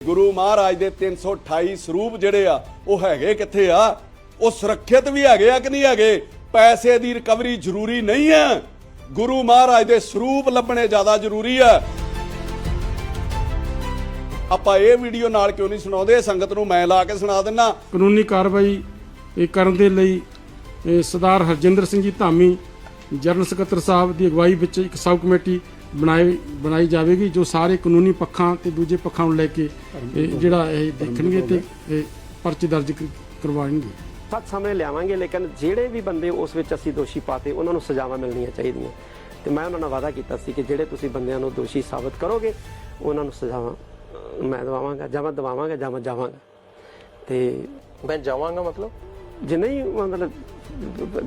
ਗੁਰੂ ਮਹਾਰਾਜ ਦੇ 328 ਸਰੂਪ ਜਿਹੜੇ ਆ, ਉਹ ਹੈਗੇ ਕਿੱਥੇ ਆ? ਉਹ ਸੁਰੱਖਿਅਤ ਵੀ ਹੈਗੇ ਆ ਕਿ ਨਹੀਂ ਹੈਗੇ? ਪੈਸੇ ਦੀ ਰਿਕਵਰੀ ਜ਼ਰੂਰੀ ਨਹੀਂ ਹੈ ਗੁਰੂ ਮਹਾਰਾਜ ਦੇ ਸਰੂਪ ਲੱਭਣੇ ਜ਼ਿਆਦਾ ਜ਼ਰੂਰੀ ਆ। ਆਪਾਂ ਇਹ ਵੀਡੀਓ ਨਾਲ ਕਿਉਂ ਨਹੀਂ ਸੁਣਾਉਂਦੇ? ਸੰਗਤ ਨੂੰ ਮੈਂ ਲਾ ਕੇ ਸੁਣਾ ਦਿੰਨਾ। ਕਾਨੂੰਨੀ ਕਾਰਵਾਈ ਇਹ ਕਰਨ ਦੇ ਲਈ ਇਹ ਸਰਦਾਰ ਹਰਜਿੰਦਰ ਸਿੰਘ ਜੀ ਧਾਮੀ, ਜਨਰਲ ਸਕੱਤਰ ਸਾਹਿਬ ਦੀ ਅਗਵਾਈ ਵਿੱਚ ਇੱਕ ਸਬ ਕਮੇਟੀ ਬਣਾਈ ਬਣਾਈ ਜਾਵੇਗੀ ਜੋ ਸਾਰੇ ਕਾਨੂੰਨੀ ਪੱਖਾਂ ਤੇ ਦੂਜੇ ਪੱਖਾਂ ਨੂੰ ਲੈ ਕੇ ਇਹ ਜਿਹੜਾ ਇਹ ਦੇਖਣਗੇ ਤੇ ਇਹ ਪਰਚੇ ਦਰਜ ਕਰਵਾਉਣਗੇ। ਸਖਤ ਸਮੇਂ ਲਿਆਵਾਂਗੇ ਲੇਕਿਨ ਜਿਹੜੇ ਵੀ ਬੰਦੇ ਉਸ ਵਿੱਚ ਅਸੀਂ ਦੋਸ਼ੀ ਪਾਤੇ ਉਹਨਾਂ ਨੂੰ ਸਜ਼ਾਵਾਂ ਮਿਲਣੀਆਂ ਚਾਹੀਦੀਆਂ। ਤੇ ਮੈਂ ਉਹਨਾਂ ਨਾਲ ਵਾਅਦਾ ਕੀਤਾ ਸੀ ਕਿ ਜਿਹੜੇ ਤੁਸੀਂ ਬੰਦਿਆਂ ਨੂੰ ਦੋਸ਼ੀ ਸਾਬਤ ਕਰੋਗੇ ਉਹਨਾਂ ਨੂੰ ਸਜ਼ਾਵਾਂ ਮੈਂ ਦਵਾਵਾਂਗਾ ਜਾਂ ਮੈਂ ਦਵਾਵਾਂਗਾ ਜਾਂ ਮੈਂ ਜਾਵਾਂਗਾ। ਤੇ ਮੈਂ ਜਾਵਾਂਗਾ ਮਤਲਬ? ਜੇ ਨਹੀਂ ਮਤਲਬ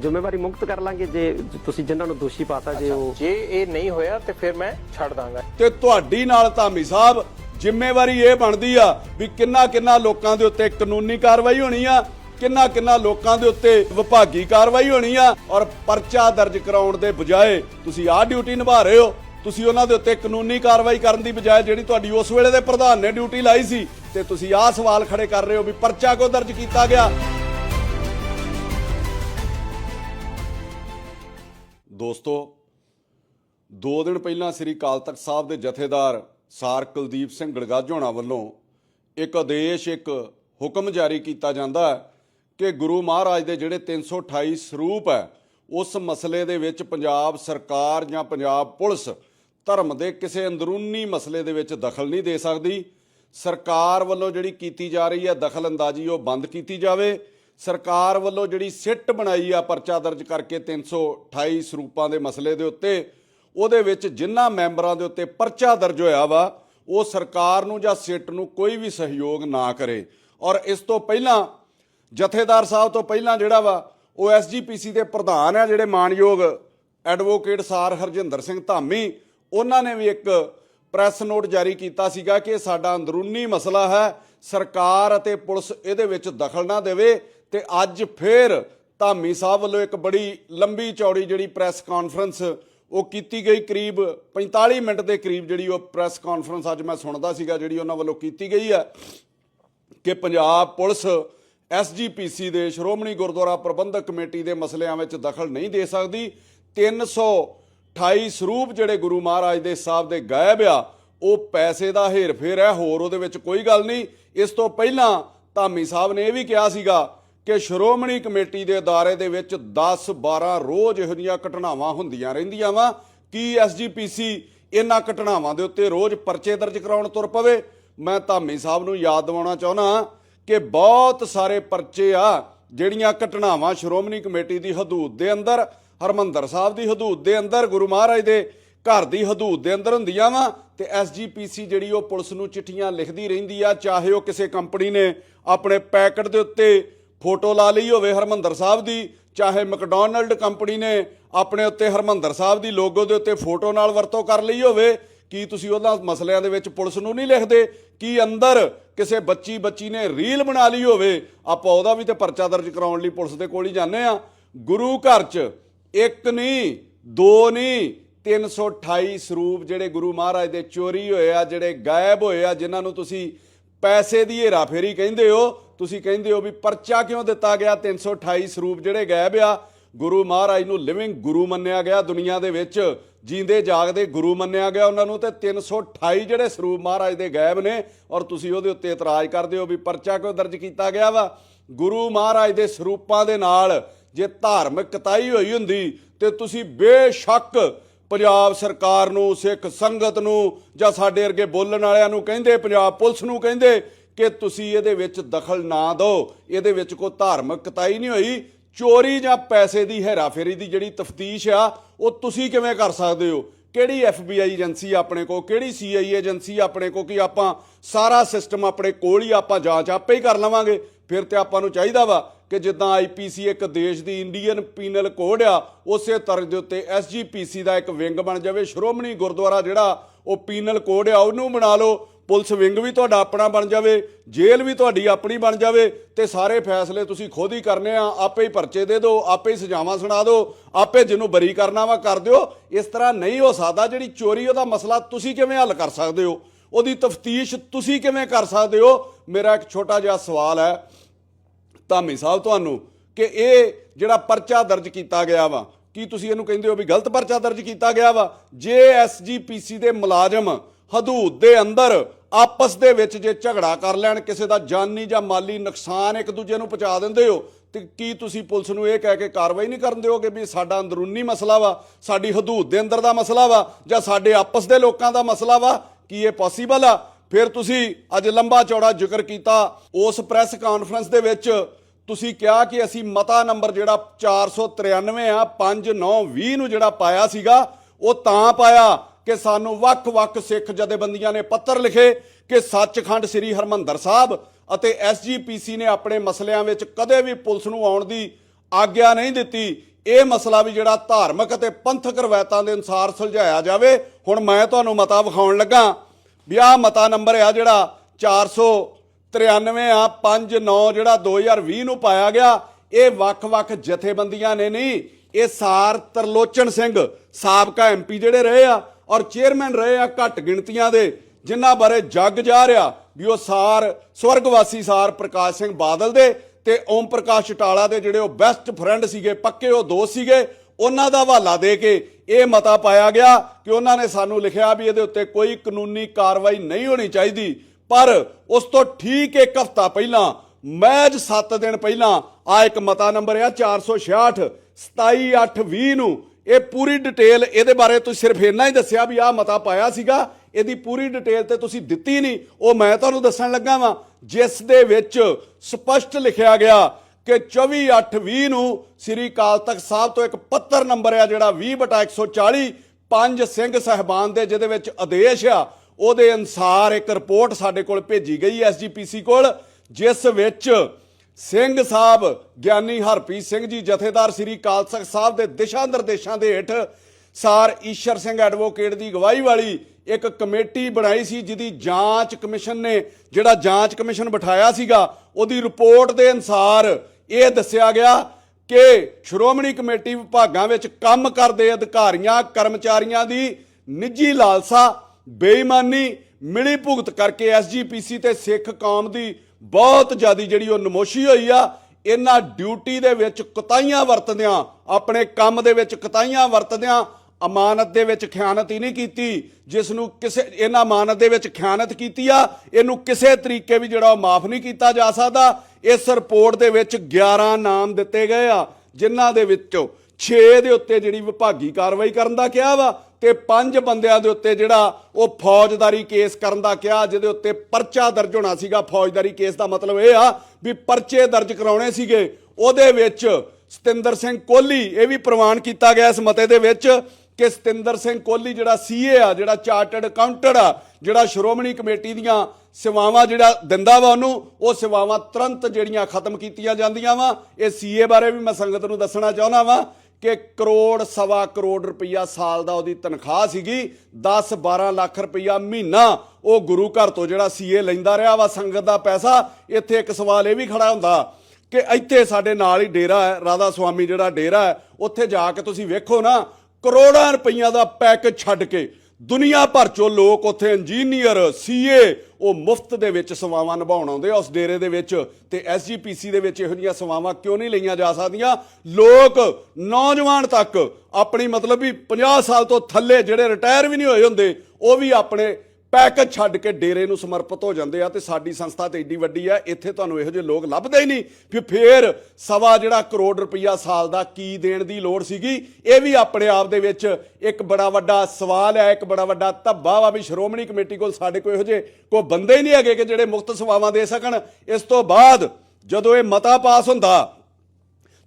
ਜ਼ਿੰਮੇਵਾਰੀ ਮੁਕਤ ਕਰ ਲਾਂਗੇ ਜੇ ਤੁਸੀਂ ਜਿਨ੍ਹਾਂ ਨੂੰ ਦੋਸ਼ੀ ਪਾਤਾ ਜੇ ਉਹ ਜੇ ਇਹ ਨਹੀਂ ਹੋਇਆ ਤੇ ਫਿਰ ਮੈਂ ਛੱਡ ਦਾਂਗਾ। ਤੇ ਤੁਹਾਡੀ ਨਾਲ ਧਾਮੀ ਸਾਹਿਬ ਜ਼ਿੰਮੇਵਾਰੀ ਇਹ ਬਣਦੀ ਆ ਵੀ ਕਿੰਨਾ ਕਿੰਨਾ ਲੋਕਾਂ ਦੇ ਉੱਤੇ ਕਾਨੂੰਨੀ ਕਾਰਵਾਈ ਹੋਣੀ ਆ ਕਿੰਨਾ ਕਿੰਨਾ ਲੋਕਾਂ ਦੇ ਉੱਤੇ ਵਿਭਾਗੀ ਕਾਰਵਾਈ ਹੋਣੀ ਆ ਔਰ ਪਰਚਾ ਦਰਜ ਕਰਾਉਣ ਦੇ ਬਜਾਏ ਤੁਸੀਂ ਆਹ ਡਿਊਟੀ ਨਿਭਾ ਰਹੇ ਹੋ। ਤੁਸੀਂ ਉਹਨਾਂ ਦੇ ਉੱਤੇ ਕਾਨੂੰਨੀ ਕਾਰਵਾਈ ਕਰਨ ਦੀ ਬਜਾਏ ਜਿਹੜੀ ਤੁਹਾਡੀ ਉਸ ਵੇਲੇ ਦੇ ਪ੍ਰਧਾਨ ਨੇ ਡਿਊਟੀ ਲਾਈ ਸੀ ਤੇ ਤੁਸੀਂ ਆਹ ਸਵਾਲ ਖੜੇ ਕਰ ਰਹੇ ਹੋ ਵੀ ਪਰਚਾ ਕੋ ਦਰਜ ਕੀਤਾ ਗਿਆ? ਦੋਸਤੋ, ਦੋ ਦਿਨ ਪਹਿਲਾਂ ਸ੍ਰੀ ਅਕਾਲ ਤਖਤ ਸਾਹਿਬ ਦੇ ਜਥੇਦਾਰ ਸਾਰ ਕੁਲਦੀਪ ਸਿੰਘ ਗੜਗਾਜੋਣਾ ਵੱਲੋਂ ਇੱਕ ਆਦੇਸ਼, ਇੱਕ ਹੁਕਮ ਜਾਰੀ ਕੀਤਾ ਜਾਂਦਾ ਹੈ ਕਿ ਗੁਰੂ ਮਹਾਰਾਜ ਦੇ ਜਿਹੜੇ 328 ਸਰੂਪ ਹੈ, ਉਸ ਮਸਲੇ ਦੇ ਵਿੱਚ ਪੰਜਾਬ ਸਰਕਾਰ ਜਾਂ ਪੰਜਾਬ ਪੁਲਿਸ ਧਰਮ ਦੇ ਕਿਸੇ ਅੰਦਰੂਨੀ ਮਸਲੇ ਦੇ ਵਿੱਚ ਦਖਲ ਨਹੀਂ ਦੇ ਸਕਦੀ। ਸਰਕਾਰ ਵੱਲੋਂ ਜਿਹੜੀ ਕੀਤੀ ਜਾ ਰਹੀ ਹੈ ਦਖਲ ਅੰਦਾਜ਼ੀ ਉਹ ਬੰਦ ਕੀਤੀ ਜਾਵੇ। ਸਰਕਾਰ ਵੱਲੋਂ ਜਿਹੜੀ ਸਿੱਟ ਬਣਾਈ ਆ ਪਰਚਾ ਦਰਜ ਕਰਕੇ 328 ਸਰੂਪਾਂ ਦੇ ਮਸਲੇ ਦੇ ਉੱਤੇ, ਉਹਦੇ ਵਿੱਚ ਜਿਨ੍ਹਾਂ ਮੈਂਬਰਾਂ ਦੇ ਉੱਤੇ ਪਰਚਾ ਦਰਜ ਹੋਇਆ ਵਾ, ਉਹ ਸਰਕਾਰ ਨੂੰ ਜਾਂ ਸਿੱਟ ਨੂੰ ਕੋਈ ਵੀ ਸਹਿਯੋਗ ਨਾ ਕਰੇ। ਔਰ ਇਸ ਤੋਂ ਪਹਿਲਾਂ, ਜਥੇਦਾਰ ਸਾਹਿਬ ਤੋਂ ਪਹਿਲਾਂ ਜਿਹੜਾ ਵਾ, ਉਹ ਐਸਜੀਪੀਸੀ ਦੇ ਪ੍ਰਧਾਨ ਆ ਜਿਹੜੇ ਮਾਨਯੋਗ ਐਡਵੋਕੇਟ ਸਾਰ ਹਰਜਿੰਦਰ ਸਿੰਘ ਧਾਮੀ, ਉਹਨਾਂ ਨੇ ਵੀ ਇੱਕ ਪ੍ਰੈਸ ਨੋਟ ਜਾਰੀ ਕੀਤਾ ਸੀਗਾ ਕਿ ਸਾਡਾ ਅੰਦਰੂਨੀ ਮਸਲਾ ਹੈ, ਸਰਕਾਰ ਅਤੇ ਪੁਲਿਸ ਇਹਦੇ ਵਿੱਚ ਦਖਲ ਨਾ ਦੇਵੇ ਤੇ ਅੱਜ ਫੇਰ ਧਾਮੀ ਸਾਹਿਬ ਵੱਲੋਂ ਇੱਕ ਬੜੀ ਲੰਬੀ ਚੌੜੀ ਜਿਹੜੀ ਪ੍ਰੈਸ ਕਾਨਫਰੰਸ ਉਹ ਕੀਤੀ ਗਈ, ਕਰੀਬ 45 ਮਿੰਟ ਦੇ ਕਰੀਬ ਜਿਹੜੀ ਉਹ ਪ੍ਰੈਸ ਕਾਨਫਰੰਸ ਅੱਜ ਮੈਂ ਸੁਣਦਾ ਸੀਗਾ, ਜਿਹੜੀ ਉਹਨਾਂ ਵੱਲੋਂ ਕੀਤੀ ਗਈ ਹੈ ਕਿ ਪੰਜਾਬ ਪੁਲਿਸ ਐਸਜੀਪੀਸੀ ਦੇ ਸ਼੍ਰੋਮਣੀ ਗੁਰਦੁਆਰਾ ਪ੍ਰਬੰਧਕ ਕਮੇਟੀ ਦੇ ਮਸਲਿਆਂ ਵਿੱਚ ਦਖਲ ਨਹੀਂ ਦੇ ਸਕਦੀ। 328 ਸਰੂਪ ਜਿਹੜੇ ਗੁਰੂ ਮਹਾਰਾਜ ਦੇ ਸਾਹਿਬ ਦੇ ਗਾਇਬ ਆ, ਉਹ ਪੈਸੇ ਦਾ ਹੇਰਫੇਰ ਹੈ, ਹੋਰ ਉਹਦੇ ਵਿੱਚ ਕੋਈ ਗੱਲ ਨਹੀਂ। ਇਸ ਤੋਂ ਪਹਿਲਾਂ ਧਾਮੀ ਸਾਹਿਬ ਨੇ ਇਹ ਵੀ ਕਿਹਾ ਸੀਗਾ ਕਿ ਸ਼੍ਰੋਮਣੀ ਕਮੇਟੀ ਦੇ ਅਦਾਰੇ ਦੇ ਵਿੱਚ 10 12 ਰੋਜ਼ ਇਹੋ ਜਿਹੀਆਂ ਘਟਨਾਵਾਂ ਹੁੰਦੀਆਂ ਰਹਿੰਦੀਆਂ ਵਾ। ਕੀ ਐਸਜੀਪੀਸੀ ਇਹਨਾਂ ਘਟਨਾਵਾਂ ਦੇ ਉੱਤੇ ਰੋਜ਼ ਪਰਚੇ ਦਰਜ ਕਰਾਉਣ ਤੁਰ ਪਵੇ? ਮੈਂ ਧਾਮੀ ਸਾਹਿਬ ਨੂੰ ਯਾਦ ਦਿਵਾਉਣਾ ਚਾਹੁੰਦਾ ਕਿ ਬਹੁਤ ਸਾਰੇ ਪਰਚੇ ਆ ਜਿਹੜੀਆਂ ਘਟਨਾਵਾਂ ਸ਼੍ਰੋਮਣੀ ਕਮੇਟੀ ਦੀ ਹਦੂਦ ਦੇ ਅੰਦਰ, ਹਰਮੰਦਰ ਸਾਹਿਬ ਦੀ ਹਦੂਦ ਦੇ ਅੰਦਰ, ਗੁਰੂ ਮਹਾਰਾਜ ਦੇ ਘਰ ਦੀ ਹਦੂਦ ਦੇ ਅੰਦਰ ਹੁੰਦੀਆਂ ਵਾ ਤੇ ਐਸਜੀਪੀਸੀ ਜਿਹੜੀ ਉਹ ਪੁਲਿਸ ਨੂੰ ਚਿੱਠੀਆਂ ਲਿਖਦੀ ਰਹਿੰਦੀ ਆ, ਚਾਹੇ ਉਹ ਕਿਸੇ ਕੰਪਨੀ ਨੇ ਆਪਣੇ ਪੈਕਟ ਦੇ ਉੱਤੇ ਫੋਟੋ ਲਾ ਲਈ ਹੋਵੇ ਹਰਮੰਦਰ ਸਾਹਿਬ ਦੀ, ਚਾਹੇ ਮੈਕਡੋਨਲਡ ਕੰਪਨੀ ਨੇ ਆਪਣੇ ਉੱਤੇ ਹਰਮੰਦਰ ਸਾਹਿਬ ਦੀ ਲੋਗੋ ਦੇ ਉੱਤੇ ਫੋਟੋ ਨਾਲ ਵਰਤੋਂ ਕਰ ਲਈ ਹੋਵੇ, ਕੀ ਤੁਸੀਂ ਉਹਨਾਂ ਮਸਲਿਆਂ ਦੇ ਵਿੱਚ ਪੁਲਿਸ ਨੂੰ ਨਹੀਂ ਲਿਖਦੇ? ਕੀ ਅੰਦਰ ਕਿਸੇ ਬੱਚੀ ਬੱਚੀ ਨੇ ਰੀਲ ਬਣਾ ਲਈ ਹੋਵੇ? ਆਪਾਂ ਉਹਦਾ ਵੀ ਤੇ ਪਰਚਾ ਦਰਜ ਕਰਾਉਣ ਲਈ ਪੁਲਿਸ ਦੇ ਕੋਲ ਹੀ ਜਾਂਦੇ ਆ ਗੁਰੂ ਘਰ 'ਚ ਇੱਕ ਨਹੀਂ, ਦੋ ਨਹੀਂ 328 ਸਰੂਪ ਜਿਹੜੇ ਗੁਰੂ ਮਹਾਰਾਜ ਦੇ ਚੋਰੀ ਹੋਏ ਆ, ਜਿਹੜੇ ਗਾਇਬ ਹੋਏ ਆ, ਜਿਨ੍ਹਾਂ ਨੂੰ ਤੁਸੀਂ ਪੈਸੇ ਦੀ ਹੇਰਾਫੇਰੀ ਕਹਿੰਦੇ ਹੋ ਤੁਸੀਂ ਕਹਿੰਦੇ ਹੋ ਵੀ ਪਰਚਾ ਕਿਉਂ ਦਿੱਤਾ ਗਿਆ? 328 ਸਰੂਪ ਜਿਹੜੇ ਗਾਇਬ ਆ, ਗੁਰੂ ਮਹਾਰਾਜ ਨੂੰ ਲਿਵਿੰਗ ਗੁਰੂ ਮੰਨਿਆ ਗਿਆ ਦੁਨੀਆ ਦੇ ਵਿੱਚ। ਜੀਂਦੇ ਜਾਗਦੇ ਗੁਰੂ ਮੰਨਿਆ ਗਿਆ ਉਹਨਾਂ ਨੂੰ ਤੇ 328 ਜਿਹੜੇ ਸਰੂਪ ਮਹਾਰਾਜ ਦੇ ਗਾਇਬ ਨੇ, ਔਰ ਤੁਸੀਂ ਉਹਦੇ ਉੱਤੇ ਇਤਰਾਜ਼ ਕਰਦੇ ਹੋ ਵੀ ਪਰਚਾ ਕਿਉਂ ਦਰਜ ਕੀਤਾ ਗਿਆ ਵਾ? ਗੁਰੂ ਮਹਾਰਾਜ ਦੇ ਸਰੂਪਾਂ ਦੇ ਨਾਲ ਜੇ ਧਾਰਮਿਕ ਕਤਾਈ ਹੋਈ ਹੁੰਦੀ, ਤੇ ਤੁਸੀਂ ਬੇਸ਼ੱਕ ਪੰਜਾਬ ਸਰਕਾਰ ਨੂੰ, ਸਿੱਖ ਸੰਗਤ ਨੂੰ ਜਾਂ ਸਾਡੇ ਵਰਗੇ ਬੋਲਣ ਵਾਲਿਆਂ ਨੂੰ ਕਹਿੰਦੇ, ਪੰਜਾਬ ਪੁਲਿਸ ਨੂੰ ਕਹਿੰਦੇ ਕਿ ਤੁਸੀਂ ਇਹਦੇ ਵਿੱਚ ਦਖਲ ਨਾ ਦਿਓ, ਇਹਦੇ ਵਿੱਚ ਕੋਈ ਧਾਰਮਿਕ ਕਤਾਈ ਨਹੀਂ ਹੋਈ, ਚੋਰੀ ਜਾਂ ਪੈਸੇ ਦੀ ਹੇਰਾਫੇਰੀ ਦੀ ਜਿਹੜੀ ਤਫਤੀਸ਼ ਆ, ਉਹ ਤੁਸੀਂ ਕਿਵੇਂ ਕਰ ਸਕਦੇ ਹੋ? ਕਿਹੜੀ ਐਫਬੀਆਈ ਏਜੰਸੀ ਆਪਣੇ ਕੋ ਕਿਹੜੀ ਸੀਆਈਏ ਏਜੰਸੀ ਆਪਣੇ ਕੋ ਕਿ ਆਪਾਂ ਸਾਰਾ ਸਿਸਟਮ ਆਪਣੇ ਕੋਲ ਹੀ ਆਪਾਂ ਜਾਂਚ ਆਪੇ ਹੀ ਕਰ ਲਵਾਂਗੇ? ਫਿਰ ਤੇ ਆਪਾਂ ਨੂੰ ਚਾਹੀਦਾ ਵਾ ਕਿ ਜਿੱਦਾਂ ਆਈਪੀਸੀ ਇੱਕ ਦੇਸ਼ ਦੀ ਇੰਡੀਅਨ ਪੀਨਲ ਕੋਡ ਆ, ਉਸੇ ਤਰ੍ਹਾਂ ਦੇ ਉੱਤੇ ਐਸਜੀਪੀਸੀ ਦਾ ਇੱਕ ਵਿੰਗ ਬਣ ਜਾਵੇ, ਸ਼੍ਰੋਮਣੀ ਗੁਰਦੁਆਰਾ ਜਿਹੜਾ ਉਹ ਪੀਨਲ ਕੋਡ ਆ, ਉਹਨੂੰ ਬਣਾ ਲਓ। ਪੁਲਿਸ ਵਿੰਗ ਵੀ ਤੁਹਾਡਾ ਆਪਣਾ ਬਣ ਜਾਵੇ, ਜੇਲ੍ਹ ਵੀ ਤੁਹਾਡੀ ਆਪਣੀ ਬਣ ਜਾਵੇ ਤੇ ਸਾਰੇ ਫੈਸਲੇ ਤੁਸੀਂ ਖੁਦ ਹੀ ਕਰਨੇ ਆ, ਆਪੇ ਹੀ ਪਰਚੇ ਦੇ ਦਿਓ, ਆਪੇ ਹੀ ਸਜ਼ਾਵਾਂ ਸੁਣਾ ਦਿਓ, ਆਪੇ ਜਿਹਨੂੰ ਬਰੀ ਕਰਨਾ ਵਾ ਕਰ ਦਿਓ। ਇਸ ਤਰ੍ਹਾਂ ਨਹੀਂ ਹੋ ਸਕਦਾ ਜਿਹੜੀ ਚੋਰੀ ਉਹਦਾ ਮਸਲਾ ਤੁਸੀਂ ਕਿਵੇਂ ਹੱਲ ਕਰ ਸਕਦੇ ਹੋ? ਉਹਦੀ ਤਫਤੀਸ਼ ਤੁਸੀਂ ਕਿਵੇਂ ਕਰ ਸਕਦੇ ਹੋ? ਮੇਰਾ ਇੱਕ ਛੋਟਾ ਜਿਹਾ ਸਵਾਲ ਹੈ, ਧਾਮੀ ਸਾਹਿਬ, ਤੁਹਾਨੂੰ ਕਿ ਇਹ ਜਿਹੜਾ ਪਰਚਾ ਦਰਜ ਕੀਤਾ ਗਿਆ ਵਾ, ਕੀ ਤੁਸੀਂ ਇਹਨੂੰ ਕਹਿੰਦੇ ਹੋ ਵੀ ਗਲਤ ਪਰਚਾ ਦਰਜ ਕੀਤਾ ਗਿਆ ਵਾ? ਜੇ ਐਸਜੀਪੀਸੀ ਦੇ ਮੁਲਾਜ਼ਮ ਹਦੂਦ ਦੇ ਅੰਦਰ ਆਪਸ ਦੇ ਵਿੱਚ ਜੇ ਝਗੜਾ ਕਰ ਲੈਣ, ਕਿਸੇ ਦਾ ਜਾਨੀ ਜਾਂ ਮਾਲੀ ਨੁਕਸਾਨ ਇੱਕ ਦੂਜੇ ਨੂੰ ਪਹੁੰਚਾ ਦਿੰਦੇ ਹੋ, ਤੇ ਕੀ ਤੁਸੀਂ ਪੁਲਿਸ ਨੂੰ ਇਹ ਕਹਿ ਕੇ ਕਾਰਵਾਈ ਨਹੀਂ ਕਰਨ ਦਿਓਗੇ ਵੀ ਸਾਡਾ ਅੰਦਰੂਨੀ ਮਸਲਾ ਵਾ, ਸਾਡੀ ਹਦੂਦ ਦੇ ਅੰਦਰ ਦਾ ਮਸਲਾ ਵਾ, ਜਾਂ ਸਾਡੇ ਆਪਸ ਦੇ ਲੋਕਾਂ ਦਾ ਮਸਲਾ ਵਾ, ਕੀ ਇਹ ਪੋਸੀਬਲ ਆ? ਫਿਰ ਤੁਸੀਂ ਅੱਜ ਲੰਬਾ ਚੌੜਾ ਜ਼ਿਕਰ ਕੀਤਾ, ਉਸ ਪ੍ਰੈਸ ਕਾਨਫਰੰਸ ਦੇ ਵਿੱਚ ਤੁਸੀਂ ਕਿਹਾ ਕਿ ਅਸੀਂ ਮਤਾ ਨੰਬਰ ਜਿਹੜਾ 493 ਆ 5920 ਨੂੰ ਜਿਹੜਾ ਪਾਇਆ ਸੀਗਾ, ਉਹ ਤਾਂ ਪਾਇਆ ਕਿ ਸਾਨੂੰ ਵੱਖ-ਵੱਖ ਸਿੱਖ ਜਥੇਬੰਦੀਆਂ ਨੇ ਪੱਤਰ ਲਿਖੇ ਕਿ ਸੱਚਖੰਡ ਸ੍ਰੀ ਹਰਮੰਦਰ ਸਾਹਿਬ ਅਤੇ ਐਸਜੀਪੀਸੀ ਨੇ ਆਪਣੇ ਮਸਲਿਆਂ ਵਿੱਚ ਕਦੇ ਵੀ ਪੁਲਿਸ ਨੂੰ ਆਉਣ ਦੀ ਆਗਿਆ ਨਹੀਂ ਦਿੱਤੀ। ਇਹ ਮਸਲਾ ਵੀ ਜਿਹੜਾ ਧਾਰਮਿਕ ਅਤੇ ਪੰਥਕ ਰਵਾਇਤਾਂ ਦੇ ਅਨੁਸਾਰ ਸੁਲਝਾਇਆ ਜਾਵੇ। ਹੁਣ ਮੈਂ ਤੁਹਾਨੂੰ ਮਤਾ ਵਿਖਾਉਣ ਲੱਗਾ। ਵੀ ਆਹ ਮਤਾ ਨੰਬਰ ਆ ਜਿਹੜਾ 493 ਆ 59 ਜਿਹੜਾ 2020 ਨੂੰ ਪਾਇਆ ਗਿਆ। ਇਹ ਵੱਖ-ਵੱਖ ਜਥੇਬੰਦੀਆਂ ਨੇ ਨਹੀਂ, ਇਹ ਸਾਰ ਤਰਲੋਚਨ ਸਿੰਘ, ਸਾਬਕਾ ਐਮਪੀ ਜਿਹੜੇ ਰਹੇ ਆ। ਔਰ ਚੇਅਰਮੈਨ ਰਹੇ ਆ ਘੱਟ ਗਿਣਤੀਆਂ ਦੇ, ਜਿਨ੍ਹਾਂ ਬਾਰੇ ਜੱਗ ਜਾ ਰਿਹਾ ਵੀ ਉਹ ਸਾਰ, ਸਵਰਗਵਾਸੀ ਸਾਰ ਪ੍ਰਕਾਸ਼ ਸਿੰਘ ਬਾਦਲ ਦੇ ਤੇ ਓਮ ਪ੍ਰਕਾਸ਼ ਚਟਾਲਾ ਦੇ ਜਿਹੜੇ ਉਹ ਬੈਸਟ ਫਰੈਂਡ ਸੀਗੇ, ਪੱਕੇ ਉਹ ਦੋਸਤ ਸੀਗੇ, ਉਹਨਾਂ ਦਾ ਹਵਾਲਾ ਦੇ ਕੇ ਇਹ ਮਤਾ ਪਾਇਆ ਗਿਆ ਕਿ ਉਹਨਾਂ ਨੇ ਸਾਨੂੰ ਲਿਖਿਆ ਵੀ ਇਹਦੇ ਉੱਤੇ ਕੋਈ ਕਾਨੂੰਨੀ ਕਾਰਵਾਈ ਨਹੀਂ ਹੋਣੀ ਚਾਹੀਦੀ। ਪਰ ਉਸ ਤੋਂ ਠੀਕ ਇੱਕ ਹਫ਼ਤਾ ਪਹਿਲਾਂ ਮੈਜ 7 ਦਿਨ ਪਹਿਲਾਂ ਆ ਇੱਕ ਮਤਾ ਨੰਬਰ ਆ 466 27820 ਨੂੰ ਇਹ ਪੂਰੀ ਡਿਟੇਲ ਇਹਦੇ ਬਾਰੇ ਤੁਸੀਂ ਸਿਰਫ ਇੰਨਾ ਹੀ ਦੱਸਿਆ ਵੀ ਆਹ ਮਤਾ ਪਾਇਆ ਸੀਗਾ। ਇਹਦੀ ਪੂਰੀ ਡਿਟੇਲ ਤੇ ਤੁਸੀਂ ਦਿੱਤੀ ਨਹੀਂ। ਉਹ ਮੈਂ ਤੁਹਾਨੂੰ ਦੱਸਣ ਲੱਗਾ ਵਾਂ, ਜਿਸ ਦੇ ਵਿੱਚ ਸਪਸ਼ਟ ਲਿਖਿਆ ਗਿਆ ਕਿ 24/8/20 ਨੂੰ ਸ੍ਰੀ ਕਾਲ ਤਖਤ ਸਾਹਿਬ ਤੋਂ ਇੱਕ ਪੱਤਰ ਨੰਬਰ ਆ ਜਿਹੜਾ 20/140 ਪੰਜ ਸਿੰਘ ਸਹਿਬਾਨ ਦੇ, ਜਿਹਦੇ ਵਿੱਚ ਆਦੇਸ਼ ਆ, ਉਹਦੇ ਅਨਸਾਰ ਇੱਕ ਰਿਪੋਰਟ ਸਾਡੇ ਕੋਲ ਭੇਜੀ ਗਈ ਐਸਜੀਪੀਸੀ ਕੋਲ, ਜਿਸ ਵਿੱਚ ਸਿੰਘ ਸਾਹਿਬ ਗਿਆਨੀ ਹਰਪ੍ਰੀਤ ਸਿੰਘ ਜੀ ਜਥੇਦਾਰ ਸ੍ਰੀ ਕਾਲ ਸਾਹਿਬ ਦੇ ਦਿਸ਼ਾ ਨਿਰਦੇਸ਼ਾਂ ਦੇ ਹੇਠ ਸਾਰ ਈਸ਼ਰ ਸਿੰਘ ਐਡਵੋਕੇਟ ਦੀ ਅਗਵਾਈ ਵਾਲੀ ਇੱਕ ਕਮੇਟੀ ਬਣਾਈ ਸੀ, ਜਿਹਦੀ ਜਾਂਚ ਕਮਿਸ਼ਨ ਨੇ, ਜਿਹੜਾ ਜਾਂਚ ਕਮਿਸ਼ਨ ਬਿਠਾਇਆ ਸੀਗਾ, ਉਹਦੀ ਰਿਪੋਰਟ ਦੇ ਅਨਸਾਰ ਇਹ ਦੱਸਿਆ ਗਿਆ ਕਿ ਸ਼੍ਰੋਮਣੀ ਕਮੇਟੀ ਵਿਭਾਗਾਂ ਵਿੱਚ ਕੰਮ ਕਰਦੇ ਅਧਿਕਾਰੀਆਂ, ਕਰਮਚਾਰੀਆਂ ਦੀ ਨਿੱਜੀ ਲਾਲਸਾ, ਬੇਈਮਾਨੀ ਮਿਲੀ ਭੁਗਤ ਕਰਕੇ ਐਸਜੀਪੀਸੀ ਤੇ ਸਿੱਖ ਕੌਮ ਦੀ ਬਹੁਤ ਜ਼ਿਆਦੀ ਜਿਹੜੀ ਉਹ ਨਮੋਸ਼ੀ ਹੋਈ ਆ, ਇਹਨਾਂ ਡਿਊਟੀ ਦੇ ਵਿੱਚ ਕੁਤਾਈਆਂ ਵਰਤਦਿਆਂ, ਆਪਣੇ ਕੰਮ ਦੇ ਵਿੱਚ ਕੁਤਾਈਆਂ ਵਰਤਦਿਆਂ ਅਮਾਨਤ ਦੇ ਵਿੱਚ ਖਿਆਨਤ ਹੀ ਨਹੀਂ ਕੀਤੀ ਜਿਸ ਨੂੰ ਕਿਸੇ, ਇਹਨਾਂ ਅਮਾਨਤ ਦੇ ਵਿੱਚ ਖਿਆਨਤ ਕੀਤੀ ਆ, ਇਹਨੂੰ ਕਿਸੇ ਤਰੀਕੇ ਵੀ ਜਿਹੜਾ ਉਹ ਮਾਫ ਨਹੀਂ ਕੀਤਾ ਜਾ ਸਕਦਾ। ਇਸ ਰਿਪੋਰਟ ਦੇ ਵਿੱਚ 11 ਨਾਮ ਦਿੱਤੇ ਗਏ ਆ, ਜਿਨ੍ਹਾਂ ਦੇ ਵਿੱਚੋਂ 6 ਦੇ ਉੱਤੇ ਜਿਹੜੀ ਵਿਭਾਗੀ ਕਾਰਵਾਈ ਕਰਨ ਦਾ ਕਿਹਾ ਵਾ ਤੇ ਪੰਜ ਬੰਦਿਆਂ ਦੇ ਉੱਤੇ ਜਿਹੜਾ ਉਹ ਫੌਜਦਾਰੀ ਕੇਸ ਕਰਨ ਦਾ ਕਿਹਾ, ਜਿਹਦੇ ਉੱਤੇ ਪਰਚਾ ਦਰਜ ਹੋਣਾ ਸੀਗਾ। ਫੌਜਦਾਰੀ ਕੇਸ ਦਾ ਮਤਲਬ ਇਹ ਆ ਵੀ ਪਰਚੇ ਦਰਜ ਕਰਾਉਣੇ ਸੀਗੇ। ਉਹਦੇ ਵਿੱਚ ਸਤਿੰਦਰ ਸਿੰਘ ਕੋਹਲੀ, ਇਹ ਵੀ ਪ੍ਰਵਾਨ ਕੀਤਾ ਗਿਆ ਇਸ ਮਤੇ ਦੇ ਵਿੱਚ ਕਿ ਸਤਿੰਦਰ ਸਿੰਘ ਕੋਹਲੀ ਜਿਹੜਾ ਸੀਏ ਆ, ਜਿਹੜਾ ਚਾਰਟਰਡ ਅਕਾਊਂਟੈਂਟ ਆ, ਜਿਹੜਾ ਸ਼੍ਰੋਮਣੀ ਕਮੇਟੀ ਦੀਆਂ ਸੇਵਾਵਾਂ ਜਿਹੜਾ ਦਿੰਦਾ ਵਾ ਉਹਨੂੰ, ਉਹ ਸੇਵਾਵਾਂ ਤੁਰੰਤ ਜਿਹੜੀਆਂ ਖਤਮ ਕੀਤੀਆਂ ਜਾਂਦੀਆਂ ਵਾ। ਇਹ ਸੀਏ ਬਾਰੇ ਵੀ ਮੈਂ ਸੰਗਤ ਨੂੰ ਦੱਸਣਾ ਚਾਹੁੰਦਾ ਵਾਂ। ਕਿ ਕਰੋੜ, ਸਵਾ ਕਰੋੜ ਰੁਪਈਆ ਸਾਲ ਦਾ ਉਹਦੀ ਤਨਖਾਹ ਸੀਗੀ। 10 12 ਲੱਖ ਰੁਪਈਆ ਮਹੀਨਾ ਉਹ ਗੁਰੂ ਘਰ ਤੋਂ ਜਿਹੜਾ ਸੀਏ ਲੈਂਦਾ ਰਿਹਾ ਵਾ ਸੰਗਤ ਦਾ ਪੈਸਾ। ਇੱਥੇ ਇੱਕ ਸਵਾਲ ਇਹ ਵੀ ਖੜਾ ਹੁੰਦਾ ਕਿ ਇੱਥੇ ਸਾਡੇ ਨਾਲ ਹੀ ਡੇਰਾ ਹੈ, ਰਾਧਾ ਸੁਆਮੀ ਜਿਹੜਾ ਡੇਰਾ ਹੈ, ਉੱਥੇ ਜਾ ਕੇ ਤੁਸੀਂ ਵੇਖੋ ਨਾ, ਕਰੋੜਾਂ ਰੁਪਈਆ ਦਾ ਪੈਕੇਜ ਛੱਡ ਕੇ ਦੁਨੀਆ ਭਰ ਚੋਂ ਲੋਕ ਉੱਥੇ ਇੰਜੀਨੀਅਰ ਸੀਏ ਉਹ ਮੁਫਤ ਦੇ ਵਿੱਚ ਸੇਵਾਵਾਂ ਨਿਭਾਉਣ ਆਉਂਦੇ ਆ ਉਸ ਡੇਰੇ ਦੇ ਵਿੱਚ ਤੇ ਐਸਜੀਪੀਸੀ ਦੇ ਵਿੱਚ ਇਹੋ ਜਿਹੀਆਂ ਸੇਵਾਵਾਂ ਕਿਉਂ ਨਹੀਂ ਲਈਆਂ ਜਾ ਸਕਦੀਆਂ? ਲੋਕ ਨੌਜਵਾਨ ਤੱਕ ਆਪਣੀ ਮਤਲਬ ਵੀ 50 ਸਾਲ ਤੋਂ ਥੱਲੇ ਜਿਹੜੇ ਰਿਟਾਇਰ ਵੀ ਨਹੀਂ ਹੋਏ ਹੁੰਦੇ, ਉਹ ਵੀ ਆਪਣੇ ਪੈਕੇਜ ਛੱਡ ਕੇ ਡੇਰੇ ਨੂੰ ਸਮਰਪਿਤ ਹੋ ਜਾਂਦੇ ਆ ਤੇ ਸਾਡੀ ਸੰਸਥਾ ਤੇ ਏਡੀ ਵੱਡੀ ਆ, ਇੱਥੇ ਤੁਹਾਨੂੰ ਇਹੋ ਜਿਹੇ ਲੋਕ ਲੱਭਦੇ ਹੀ ਨਹੀਂ। ਫਿਰ ਫੇਰ ਸਵਾ ਜਿਹੜਾ ਕਰੋੜ ਰੁਪਈਆ ਸਾਲ ਦਾ ਕੀ ਦੇਣ ਦੀ ਲੋੜ ਸੀਗੀ, ਇਹ ਵੀ ਆਪਣੇ ਆਪ ਦੇ ਵਿੱਚ ਇੱਕ ਬੜਾ ਵੱਡਾ ਸਵਾਲ ਹੈ ਇੱਕ ਬੜਾ ਵੱਡਾ ਧੱਬਾ ਵਾ ਵੀ ਸ਼੍ਰੋਮਣੀ ਕਮੇਟੀ ਕੋਲ ਸਾਡੇ ਕੋਲ ਇਹੋ ਜਿਹੇ ਕੋਈ ਬੰਦੇ ਹੀ ਨਹੀਂ ਹੈਗੇ ਕਿ ਜਿਹੜੇ ਮੁਫਤ ਸੇਵਾਵਾਂ ਦੇ ਸਕਣ। ਇਸ ਤੋਂ ਬਾਅਦ ਜਦੋਂ ਇਹ ਮਤਾ ਪਾਸ ਹੁੰਦਾ,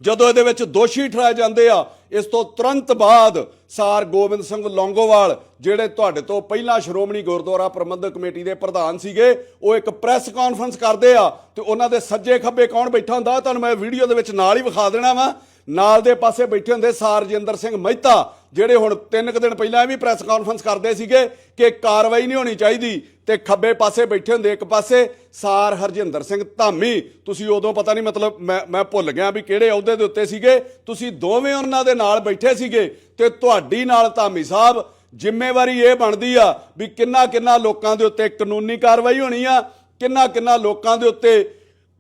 ਜਦੋਂ ਇਹਦੇ ਵਿੱਚ ਦੋਸ਼ੀ ਠਹਿਰਾਏ ਜਾਂਦੇ ਆ, ਇਸ ਤੋਂ ਤੁਰੰਤ ਬਾਅਦ ਸਾਰ ਗੋਬਿੰਦ ਸਿੰਘ ਲੌਂਗੋਵਾਲ, ਜਿਹੜੇ ਤੁਹਾਡੇ ਤੋਂ ਪਹਿਲਾਂ ਸ਼੍ਰੋਮਣੀ ਗੁਰਦੁਆਰਾ ਪ੍ਰਬੰਧਕ ਕਮੇਟੀ ਦੇ ਪ੍ਰਧਾਨ ਸੀਗੇ, ਉਹ ਇੱਕ ਪ੍ਰੈਸ ਕਾਨਫਰੰਸ ਕਰਦੇ ਆ ਤੇ ਉਹਨਾਂ ਦੇ ਸੱਜੇ ਖੱਬੇ ਕੌਣ ਬੈਠਾ ਹੁੰਦਾ, ਤੁਹਾਨੂੰ ਮੈਂ ਵੀਡੀਓ ਦੇ ਵਿੱਚ ਨਾਲ ਹੀ ਵਿਖਾ ਦੇਣਾ ਵਾ। ਨਾਲ ਦੇ ਪਾਸੇ ਬੈਠੇ ਹੁੰਦੇ ਸਾਰਜਿੰਦਰ ਸਿੰਘ ਮਹਿਤਾ ਜਿਹੜੇ ਹੁਣ ਤਿੰਨ ਕੁ ਦਿਨ ਪਹਿਲਾਂ ਇਹ ਵੀ ਪ੍ਰੈਸ ਕਾਨਫਰੰਸ ਕਰਦੇ ਸੀਗੇ ਕਿ ਕਾਰਵਾਈ ਨਹੀਂ ਹੋਣੀ ਚਾਹੀਦੀ ਤੇ ਖੱਬੇ ਪਾਸੇ ਬੈਠੇ ਹੁੰਦੇ, ਇੱਕ ਪਾਸੇ ਸਾਰ ਹਰਜਿੰਦਰ ਸਿੰਘ ਧਾਮੀ। ਤੁਸੀਂ ਉਦੋਂ ਪਤਾ ਨਹੀਂ ਮਤਲਬ ਮੈਂ ਮੈਂ ਭੁੱਲ ਗਿਆ ਵੀ ਕਿਹੜੇ ਅਹੁਦੇ ਦੇ ਉੱਤੇ ਸੀਗੇ। ਤੁਸੀਂ ਦੋਵੇਂ ਉਹਨਾਂ ਦੇ ਨਾਲ ਬੈਠੇ ਸੀਗੇ ਤੇ ਤੁਹਾਡੀ ਨਾਲ ਧਾਮੀ ਸਾਹਿਬ ਜ਼ਿੰਮੇਵਾਰੀ ਇਹ ਬਣਦੀ ਆ ਵੀ ਕਿੰਨਾ ਕਿੰਨਾ ਲੋਕਾਂ ਦੇ ਉੱਤੇ ਕਾਨੂੰਨੀ ਕਾਰਵਾਈ ਹੋਣੀ ਆ ਕਿੰਨਾ ਕਿੰਨਾ ਲੋਕਾਂ ਦੇ ਉੱਤੇ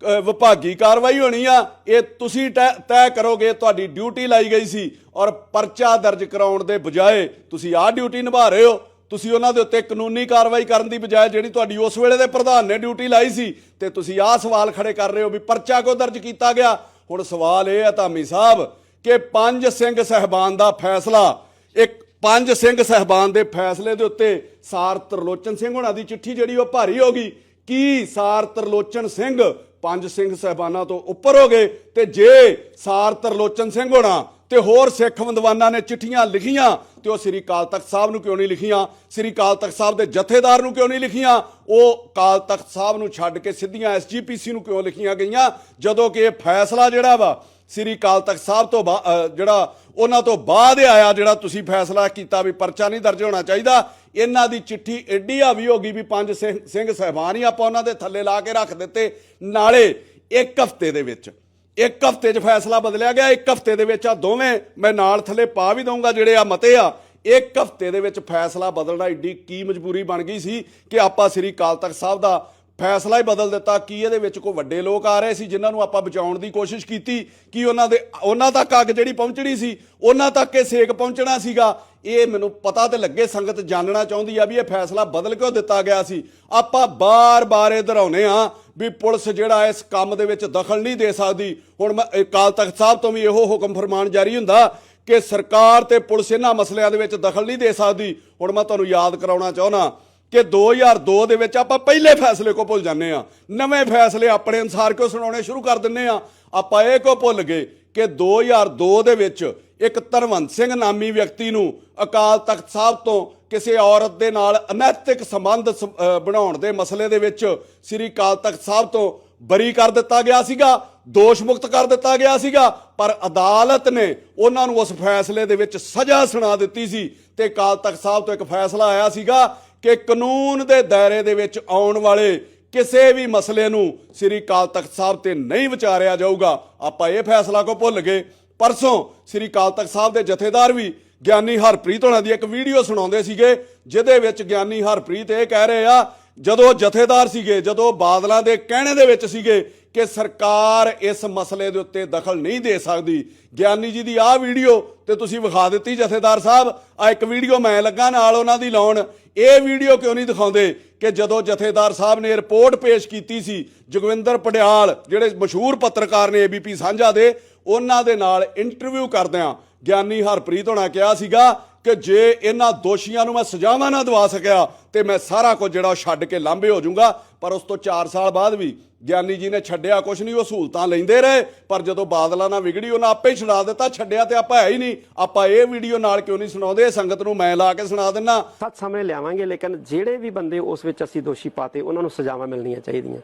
ਵਿਭਾਗੀ ਕਾਰਵਾਈ ਹੋਣੀ ਆ। ਇਹ ਤੁਸੀਂ ਤੈਅ ਤੈਅ ਕਰੋਗੇ, ਤੁਹਾਡੀ ਡਿਊਟੀ ਲਾਈ ਗਈ ਸੀ ਔਰ ਪਰਚਾ ਦਰਜ ਕਰਾਉਣ ਦੇ ਬਜਾਏ ਤੁਸੀਂ ਆਹ ਡਿਊਟੀ ਨਿਭਾ ਰਹੇ ਹੋ। ਤੁਸੀਂ ਉਹਨਾਂ ਦੇ ਉੱਤੇ ਕਾਨੂੰਨੀ ਕਾਰਵਾਈ ਕਰਨ ਦੀ ਬਜਾਏ ਜਿਹੜੀ ਤੁਹਾਡੀ ਉਸ ਵੇਲੇ ਦੇ ਪ੍ਰਧਾਨ ਨੇ ਡਿਊਟੀ ਲਾਈ ਸੀ ਤੇ ਤੁਸੀਂ ਆਹ ਸਵਾਲ ਖੜੇ ਕਰ ਰਹੇ ਹੋ ਵੀ ਪਰਚਾ ਕਿਉਂ ਦਰਜ ਕੀਤਾ ਗਿਆ? ਹੁਣ ਸਵਾਲ ਇਹ ਹੈ ਧਾਮੀ ਸਾਹਿਬ ਕਿ ਪੰਜ ਸਿੰਘ ਸਹਿਬਾਨ ਦਾ ਫੈਸਲਾ, ਇੱਕ ਪੰਜ ਸਿੰਘ ਸਹਿਬਾਨ ਦੇ ਫੈਸਲੇ ਦੇ ਉੱਤੇ ਸਾਰ ਤਰਲੋਚਨ ਸਿੰਘ ਹੋਣਾ ਦੀ ਚਿੱਠੀ ਜਿਹੜੀ ਉਹ ਭਾਰੀ ਹੋ ਗਈ। ਕੀ ਸਾਰ ਤਰਲੋਚਨ ਸਿੰਘ ਪੰਜ ਸਿੰਘ ਸਹਿਬਾਨਾਂ ਤੋਂ ਉੱਪਰ ਹੋ ਗਏ ਤੇ ਜੇ ਸਾਰ ਤਰਲੋਚਨ ਸਿੰਘ ਹੋਣਾ ਤੇ ਹੋਰ ਸਿੱਖ ਵਿਦਵਾਨਾਂ ਨੇ ਚਿੱਠੀਆਂ ਲਿਖੀਆਂ ਤੇ ਉਹ ਸ੍ਰੀ ਕਾਲ ਤਖਤ ਸਾਹਿਬ ਨੂੰ ਕਿਉਂ ਨਹੀਂ ਲਿਖੀਆਂ? ਸ੍ਰੀ ਕਾਲ ਤਖਤ ਸਾਹਿਬ ਦੇ ਜਥੇਦਾਰ ਨੂੰ ਕਿਉਂ ਨਹੀਂ ਲਿਖੀਆਂ? ਉਹ ਕਾਲ ਤਖਤ ਸਾਹਿਬ ਨੂੰ ਛੱਡ ਕੇ ਸਿੱਧੀਆਂ ਐਸਜੀਪੀਸੀ ਨੂੰ ਕਿਉਂ ਲਿਖੀਆਂ ਗਈਆਂ? ਜਦੋਂ ਕਿ ਇਹ ਫੈਸਲਾ ਜਿਹੜਾ ਵਾ ਸ੍ਰੀ ਕਾਲ ਤਖਤ ਸਾਹਿਬ ਤੋਂ ਬਾ- ਜਿਹੜਾ ਉਹਨਾਂ ਤੋਂ ਬਾਅਦ ਆਇਆ ਜਿਹੜਾ ਤੁਸੀਂ ਫੈਸਲਾ ਕੀਤਾ ਵੀ ਪਰਚਾ ਨਹੀਂ ਦਰਜ ਹੋਣਾ ਚਾਹੀਦਾ। ਇਹਨਾਂ ਦੀ ਚਿੱਠੀ ਐਡੀ ਹਾਵੀ ਹੋ ਗਈ ਵੀ ਪੰਜ ਸਿੰਘ ਸਿੰਘ ਸਹਿਬਾਨ ਹੀ ਆਪਾਂ ਉਹਨਾਂ ਦੇ ਥੱਲੇ ਲਾ ਕੇ ਰੱਖ ਦਿੱਤੇ। ਨਾਲੇ ਇੱਕ ਹਫ਼ਤੇ ਦੇ ਵਿੱਚ, ਇੱਕ ਹਫ਼ਤੇ 'ਚ ਫੈਸਲਾ ਬਦਲਿਆ ਗਿਆ। ਇੱਕ ਹਫ਼ਤੇ ਦੇ ਵਿੱਚ ਆ ਦੋਵੇਂ, ਮੈਂ ਨਾਲ ਥੱਲੇ ਪਾ ਵੀ ਦਊਂਗਾ ਜਿਹੜੇ ਆ ਮਤੇ ਆ। ਇੱਕ ਹਫ਼ਤੇ ਦੇ ਵਿੱਚ ਫੈਸਲਾ ਬਦਲਣਾ ਏਡੀ ਕੀ ਮਜਬੂਰੀ ਬਣ ਗਈ ਸੀ ਕਿ ਆਪਾਂ ਸ੍ਰੀ ਕਾਲ ਤਖਤ ਸਾਹਿਬ ਦਾ ਫੈਸਲਾ ਹੀ ਬਦਲ ਦਿੱਤਾ। ਕੀ ਇਹਦੇ ਵਿੱਚ ਕੋਈ ਵੱਡੇ ਲੋਕ ਆ ਰਹੇ ਸੀ ਜਿਨ੍ਹਾਂ ਨੂੰ ਆਪਾਂ ਬਚਾਉਣ ਦੀ ਕੋਸ਼ਿਸ਼ ਕੀਤੀ? ਕਿ ਉਹਨਾਂ ਦੇ ਉਹਨਾਂ ਤੱਕ ਅੱਗ ਜਿਹੜੀ ਪਹੁੰਚਣੀ ਸੀ, ਉਹਨਾਂ ਤੱਕ ਇਹ ਸੇਕ ਪਹੁੰਚਣਾ ਸੀਗਾ? ਇਹ ਮੈਨੂੰ ਪਤਾ ਤੇ ਲੱਗੇ, ਸੰਗਤ ਜਾਣਨਾ ਚਾਹੁੰਦੀ ਆ ਵੀ ਇਹ ਫੈਸਲਾ ਬਦਲ ਕਿਉਂ ਦਿੱਤਾ ਗਿਆ ਸੀ? ਆਪਾਂ ਬਾਰ-ਬਾਰ ਇਹ ਦੁਹਰਾਉਂਦੇ ਆ ਵੀ ਪੁਲਿਸ ਜਿਹੜਾ ਇਸ ਕੰਮ ਦੇ ਵਿੱਚ ਦਖਲ ਨਹੀਂ ਦੇ ਸਕਦੀ। ਹੁਣ ਮੈਂ, ਇਹ ਕਾਲ ਤਖਤ ਸਾਹਿਬ ਤੋਂ ਵੀ ਇਹੋ ਹੁਕਮ ਫਰਮਾਨ ਜਾਰੀ ਹੁੰਦਾ ਕਿ ਸਰਕਾਰ ਤੇ ਪੁਲਿਸ ਇਹਨਾਂ ਮਸਲਿਆਂ ਦੇ ਵਿੱਚ ਦਖਲ ਨਹੀਂ ਦੇ ਸਕਦੀ। ਹੁਣ ਮੈਂ ਤੁਹਾਨੂੰ ਯਾਦ ਕਰਾਉਣਾ ਚਾਹੁੰਦਾ ਕਿ 2002 ਦੇ ਵਿੱਚ ਆਪਾਂ ਪਹਿਲੇ ਫੈਸਲੇ ਕੋ ਭੁੱਲ ਜਾਂਦੇ ਆ ਨਵੇਂ ਫੈਸਲੇ ਆਪਣੇ ਅਨਸਾਰ ਕਿਉਂ ਸੁਣਾਉਣੇ ਸ਼ੁਰੂ ਕਰ ਦਿੰਨੇ ਆ ਆਪਾਂ ਇਹ ਕੋ ਭੁੱਲ ਗਏ ਕਿ 2002 ਦੇ ਵਿੱਚ ਇੱਕ ਧਰਵੰਤ ਸਿੰਘ ਨਾਮੀ ਵਿਅਕਤੀ ਨੂੰ ਅਕਾਲ ਤਖਤ ਸਾਹਿਬ ਤੋਂ ਕਿਸੇ ਔਰਤ ਦੇ ਨਾਲ ਅਨੈਤਿਕ ਸੰਬੰਧ ਸ- ਬਣਾਉਣ ਦੇ ਮਸਲੇ ਦੇ ਵਿੱਚ ਸ੍ਰੀ ਅਕਾਲ ਤਖਤ ਸਾਹਿਬ ਤੋਂ ਬਰੀ ਕਰ ਦਿੱਤਾ ਗਿਆ ਸੀਗਾ, ਦੋਸ਼ ਮੁਕਤ ਕਰ ਦਿੱਤਾ ਗਿਆ ਸੀਗਾ, ਪਰ ਅਦਾਲਤ ਨੇ ਉਹਨਾਂ ਨੂੰ ਉਸ ਫੈਸਲੇ ਦੇ ਵਿੱਚ ਸਜ਼ਾ ਸੁਣਾ ਦਿੱਤੀ ਸੀ ਤੇ ਅਕਾਲ ਤਖਤ ਸਾਹਿਬ ਤੋਂ ਇੱਕ ਫੈਸਲਾ ਆਇਆ ਸੀਗਾ ਕਿ ਕਾਨੂੰਨ ਦੇ ਦਾਇਰੇ ਦੇ ਵਿੱਚ ਆਉਣ ਵਾਲੇ ਕਿਸੇ ਵੀ ਮਸਲੇ ਨੂੰ ਸ੍ਰੀ ਕਾਲ ਤਖਤ ਸਾਹਿਬ ਤੇ ਨਹੀਂ ਵਿਚਾਰਿਆ ਜਾਊਗਾ। ਆਪਾਂ ਇਹ ਫੈਸਲਾ ਕੋ ਭੁੱਲ ਗਏ। ਪਰਸੋਂ ਸ੍ਰੀ ਕਾਲ ਤਖਤ ਸਾਹਿਬ ਦੇ ਜਥੇਦਾਰ ਵੀ ਗਿਆਨੀ ਹਰਪ੍ਰੀਤ ਹੋਣਾ ਦੀ ਇੱਕ ਵੀਡੀਓ ਸੁਣਾਉਂਦੇ ਸੀਗੇ, ਜਿਹਦੇ ਵਿੱਚ ਗਿਆਨੀ ਹਰਪ੍ਰੀਤ ਇਹ ਕਹਿ ਰਹੇ ਆ, ਜਦੋਂ ਜਥੇਦਾਰ ਸੀਗੇ, ਜਦੋਂ ਬਾਦਲਾਂ ਦੇ ਕਹਿਣੇ ਦੇ ਵਿੱਚ ਸੀਗੇ ਕਿ ਸਰਕਾਰ ਇਸ ਮਸਲੇ ਦੇ ਉੱਤੇ ਦਖਲ ਨਹੀਂ ਦੇ ਸਕਦੀ। ਗਿਆਨੀ ਜੀ ਦੀ ਆਹ ਵੀਡੀਓ ਤੇ ਤੁਸੀਂ ਵਿਖਾ ਦਿੱਤੀ ਜਥੇਦਾਰ ਸਾਹਿਬ। ਆ ਇੱਕ ਵੀਡੀਓ ਮੈਂ ਲੱਗਾ ਨਾਲ ਉਹਨਾਂ ਦੀ ਲਾਉਣ। ਇਹ ਵੀਡੀਓ ਕਿਉਂ ਨਹੀਂ ਦਿਖਾਉਂਦੇ ਕਿ ਜਦੋਂ ਜਥੇਦਾਰ ਸਾਹਿਬ ਨੇ ਰਿਪੋਰਟ ਪੇਸ਼ ਕੀਤੀ ਸੀ, ਜਗਵਿੰਦਰ ਪੜਿਆਲ ਜਿਹੜੇ ਮਸ਼ਹੂਰ ਪੱਤਰਕਾਰ ਨੇ ਏਬੀਪੀ ਸਾਂਝਾ ਦੇ, ਉਹਨਾਂ ਦੇ ਨਾਲ ਇੰਟਰਵਿਊ ਕਰਦਿਆਂ ਗਿਆਨੀ ਹਰਪ੍ਰੀਤ ਹੋਣਾ ਕਿਹਾ ਸੀਗਾ ਕਿ ਜੇ ਇਹਨਾਂ ਦੋਸ਼ੀਆਂ ਨੂੰ ਮੈਂ ਸਜ਼ਾਵਾਂ ਨਾ ਦਵਾ ਸਕਿਆ, ਤੇ ਮੈਂ ਸਾਰਾ ਕੁਝ ਜਿਹੜਾ ਉਹ ਛੱਡ ਕੇ ਲਾਂਭੇ ਹੋ ਜਾਊਂਗਾ। ਪਰ ਉਸ ਤੋਂ 4 ਸਾਲ ਬਾਅਦ ਵੀ ਗਿਆਨੀ ਜੀ ਨੇ ਛੱਡਿਆ ਕੁਝ ਨਹੀਂ, ਉਹ ਸਹੂਲਤਾਂ ਲੈਂਦੇ ਰਹੇ। ਪਰ ਜਦੋਂ ਬਾਦਲਾਂ ਨਾਲ ਵਿਗੜੀ, ਉਹਨਾਂ ਆਪੇ ਹੀ ਛਡਾ ਦਿੱਤਾ, ਛੱਡਿਆ ਤੇ ਆਪਾਂ ਹੈ ਹੀ ਨਹੀਂ। ਆਪਾਂ ਇਹ ਵੀਡੀਓ ਨਾਲ ਕਿਉਂ ਨਹੀਂ ਸੁਣਾਉਂਦੇ? ਸੰਗਤ ਨੂੰ ਮੈਂ ਲਾ ਕੇ ਸੁਣਾ ਦਿੰਨਾ। ਸੱਚ ਸਾਹਮਣੇ ਲਿਆਵਾਂਗੇ, ਲੇਕਿਨ ਜਿਹੜੇ ਵੀ ਬੰਦੇ ਉਸ ਵਿੱਚ ਅਸੀਂ ਦੋਸ਼ੀ ਪਾਤੇ, ਉਹਨਾਂ ਨੂੰ ਸਜ਼ਾਵਾਂ ਮਿਲਣੀਆਂ ਚਾਹੀਦੀਆਂ।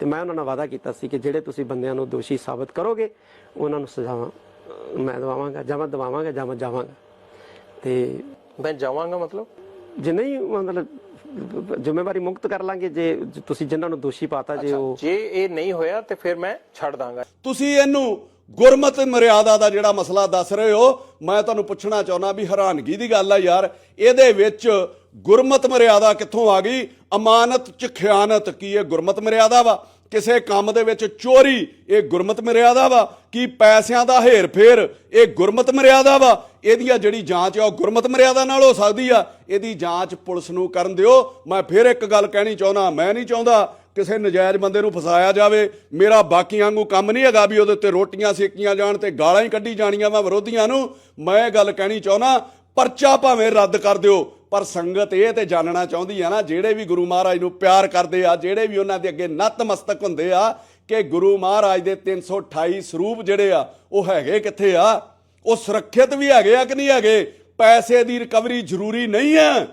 ਤੇ ਮੈਂ ਉਹਨਾਂ ਨਾਲ ਵਾਅਦਾ ਕੀਤਾ ਸੀ ਕਿ ਜਿਹੜੇ ਤੁਸੀਂ ਬੰਦਿਆਂ ਨੂੰ ਦੋਸ਼ੀ ਸਾਬਤ ਕਰੋਗੇ, ਉਹਨਾਂ ਨੂੰ ਸਜ਼ਾਵਾਂ ਮੈਂ ਦਵਾਵਾਂਗਾ, ਜਾਂ ਦਵਾਵਾਂਗਾ, ਜਾਂ ਮੈਂ ਜਾਵਾਂਗਾ। ਤੇ ਮੈਂ ਜਾਵਾਂਗਾ ਮਤਲਬ? ਜੇ ਨਹੀਂ ਮਤਲਬ ਜ਼ਿੰਮੇਵਾਰੀ ਮੁਕਤ ਕਰ ਲਾਂਗੇ ਜੇ ਤੁਸੀਂ ਜਿਨ੍ਹਾਂ ਨੂੰ ਦੋਸ਼ੀ ਪਾਤਾ ਜੇ ਉਹ ਜੇ ਇਹ ਨਹੀਂ ਹੋਇਆ ਤੇ ਫਿਰ ਮੈਂ ਛੱਡ ਦਾਂਗਾ। ਤੁਸੀਂ ਇਹਨੂੰ ਗੁਰਮਤ ਮਰਿਆਦਾ ਦਾ ਜਿਹੜਾ ਮਸਲਾ ਦੱਸ ਰਹੇ ਹੋ ਮੈਂ ਤੁਹਾਨੂੰ ਪੁੱਛਣਾ ਚਾਹੁੰਦਾ ਵੀ ਹੈਰਾਨਗੀ ਦੀ ਗੱਲ ਆ ਯਾਰ। ਇਹਦੇ ਵਿੱਚ ਗੁਰਮਤ ਮਰਿਆਦਾ ਕਿੱਥੋਂ ਆ ਗਈ? ਅਮਾਨਤ ਚ ਖਿਆਨਤ ਕੀ ਇਹ ਗੁਰਮਤ ਮਰਿਆਦਾ ਵਾ? ਕਿਸੇ ਕੰਮ ਦੇ ਵਿੱਚ ਚੋਰੀ, ਇਹ ਗੁਰਮਤ ਮਰਿਆਦਾ ਵਾ। ਕੀ ਪੈਸਿਆਂ ਦਾ ਹੇਰ ਫੇਰ, ਇਹ ਗੁਰਮਤ ਮਰਿਆਦਾ ਵਾ। ਇਹਦੀਆਂ ਜਿਹੜੀ ਜਾਂਚ ਆ, ਉਹ ਗੁਰਮਤ ਮਰਿਆਦਾ ਨਾਲ ਹੋ ਸਕਦੀ ਆ। ਇਹਦੀ ਜਾਂਚ ਪੁਲਿਸ ਨੂੰ ਕਰਨ ਦਿਓ। ਮੈਂ ਫਿਰ ਇੱਕ ਗੱਲ ਕਹਿਣੀ ਚਾਹੁੰਦਾ, ਮੈਂ ਨਹੀਂ ਚਾਹੁੰਦਾ ਕਿਸੇ ਨਜਾਇਜ਼ ਬੰਦੇ ਨੂੰ ਫਸਾਇਆ ਜਾਵੇ। ਮੇਰਾ ਬਾਕੀਆਂ ਵਾਂਗੂ ਕੰਮ ਨਹੀਂ ਹੈਗਾ ਵੀ ਉਹਦੇ ਉੱਤੇ ਰੋਟੀਆਂ ਸੇਕੀਆਂ ਜਾਣ ਤੇ ਗਾਲਾਂ ਹੀ ਕੱਢੀ ਜਾਣੀਆਂ ਵਾ ਵਿਰੋਧੀਆਂ ਨੂੰ। ਮੈਂ ਇਹ ਗੱਲ ਕਹਿਣੀ ਚਾਹੁੰਦਾ, ਪਰਚਾ ਭਾਵੇਂ ਰੱਦ ਕਰ ਦਿਓ ਪਰ ਸੰਗਤ ਇਹ ਤੇ ਜਾਣਨਾ ਚਾਹੁੰਦੀ ਆ ਨਾ, ਜਿਹੜੇ ਵੀ ਗੁਰੂ ਮਹਾਰਾਜ ਨੂੰ ਪਿਆਰ ਕਰਦੇ ਆ, ਜਿਹੜੇ ਵੀ ਉਹਨਾਂ ਦੇ ਅੱਗੇ ਨਤਮਸਤਕ ਹੁੰਦੇ ਆ, ਕਿ ਗੁਰੂ ਮਹਾਰਾਜ ਦੇ 328 ਸਰੂਪ ਜਿਹੜੇ ਆ, ਉਹ ਹੈਗੇ ਕਿੱਥੇ ਆ? ਉਹ ਸੁਰੱਖਿਅਤ ਵੀ ਹੈਗੇ ਆ ਕਿ ਨਹੀਂ ਹੈਗੇ? ਪੈਸੇ ਦੀ ਰਿਕਵਰੀ ਜ਼ਰੂਰੀ ਨਹੀਂ ਹੈ